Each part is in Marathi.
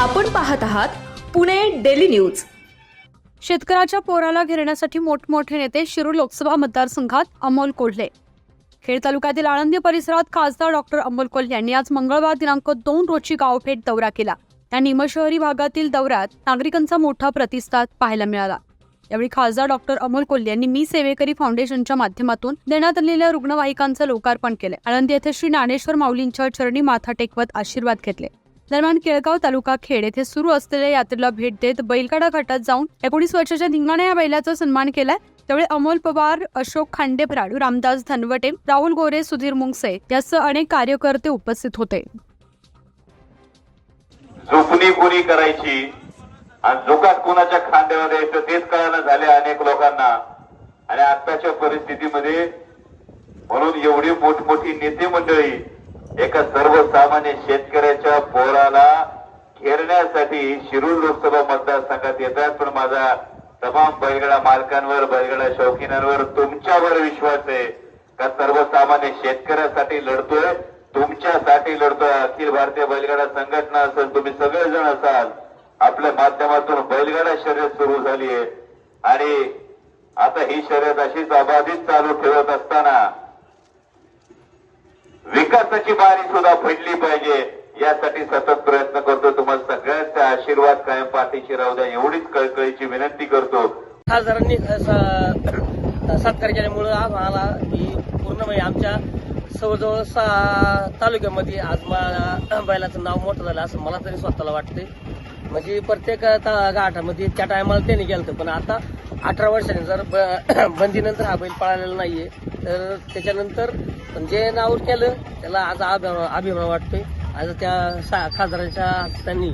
आपण पाहत आहात पुणे डेली न्यूज. शेतकऱ्याच्या पोराला घेरण्यासाठी मोठमोठे नेते शिरूर लोकसभा मतदारसंघात अमोल कोल्हे. खेड तालुक्यातील आळंदी परिसरात खासदार डॉक्टर अमोल कोल्हे यांनी आज मंगळवार दिनांक दोन रोजी गावभेट दौरा केला. त्या निमशहरी भागातील दौऱ्यात नागरिकांचा मोठा प्रतिसाद पाहायला मिळाला. यावेळी खासदार डॉक्टर अमोल कोल्हे यांनी मी सेवेकरी फाउंडेशनच्या माध्यमातून देण्यात आलेल्या रुग्णवाहिकांचं लोकार्पण केले. आळंदी येथे श्री ज्ञानेश्वर माऊलींच्या चरणी माथा टेकवत आशीर्वाद घेतले. दरम्यान केळगाव तालुका खेड येथे सुरू असलेल्या यात्रेला भेट देत बैलगाडा घाटात जाऊन एकोणीस वर्षाच्या धिंगाणे या बैलाचा सन्मान केलाय. त्यावेळी अमोल पवार अशोक खांडेप्राड रामदास धनवटे राहुल गोरे सुधीर मुंगसे यासह अनेक कार्यकर्ते उपस्थित होते. झोपणी कोणी करायची आणि झोकात कोणाच्या खांद्यावर यायचं तेच कळायला झाले अनेक लोकांना. आणि आताच्या परिस्थितीमध्ये म्हणून एवढी मोठमोठी नेते मंडळी एका सर्वसामान्य शेतकऱ्याच्या पोराला घेरण्यासाठी शिरूर लोकसभा मतदारसंघात येतात पण माझा तमाम बैलगडा मालकांवर बैलगाडा शौकीनांवर तुमच्यावर विश्वास आहे. का सर्वसामान्य शेतकऱ्यासाठी लढतोय? तुमच्यासाठी लढतोय. अखिल भारतीय बैलगाडा संघटना असेल तुम्ही सगळेजण असाल. आपल्या माध्यमातून बैलगाडा शर्यत सुरू झाली आहे आणि आता ही शर्यत अशीच अबाधित चालू ठेवत असताना विकासाची बारी सुद्धा पडली पाहिजे. यासाठी सतत प्रयत्न करतो. तुम्हाला सगळ्यांचा आशीर्वाद कायम पाठीशी राहू द्या. एवढीच कळकळीची विनंती करतो. खासदारांनी सत्कार केल्यामुळं आम्हाला ही पूर्ण म्हणजे आमच्या जवळजवळ सहा तालुक्यामध्ये आज मला बैलाचं नाव मोठं झालं असं मला तरी स्वतःला वाटतंय. म्हणजे प्रत्येक गाठामध्ये त्या टायमाला त्यांनी गेलं होतं. पण आता अठरा वर्षाने. जर ब- बंदीनंतर हा बैल पळालेला नाहीये तर त्याच्यानंतर जे नाव केलं त्याला आज अभिमान अभिमान वाटतोय. आज त्या सा- खासदारांच्या त्यांनी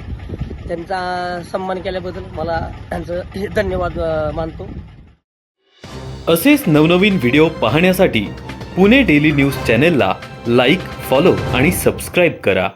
त्यांचा सन्मान केल्याबद्दल मला त्यांचं धन्यवाद मानतो. असेच नवनवीन व्हिडिओ पाहण्यासाठी पुणे डेली न्यूज चॅनेलला लाईक फॉलो आणि सबस्क्राईब करा.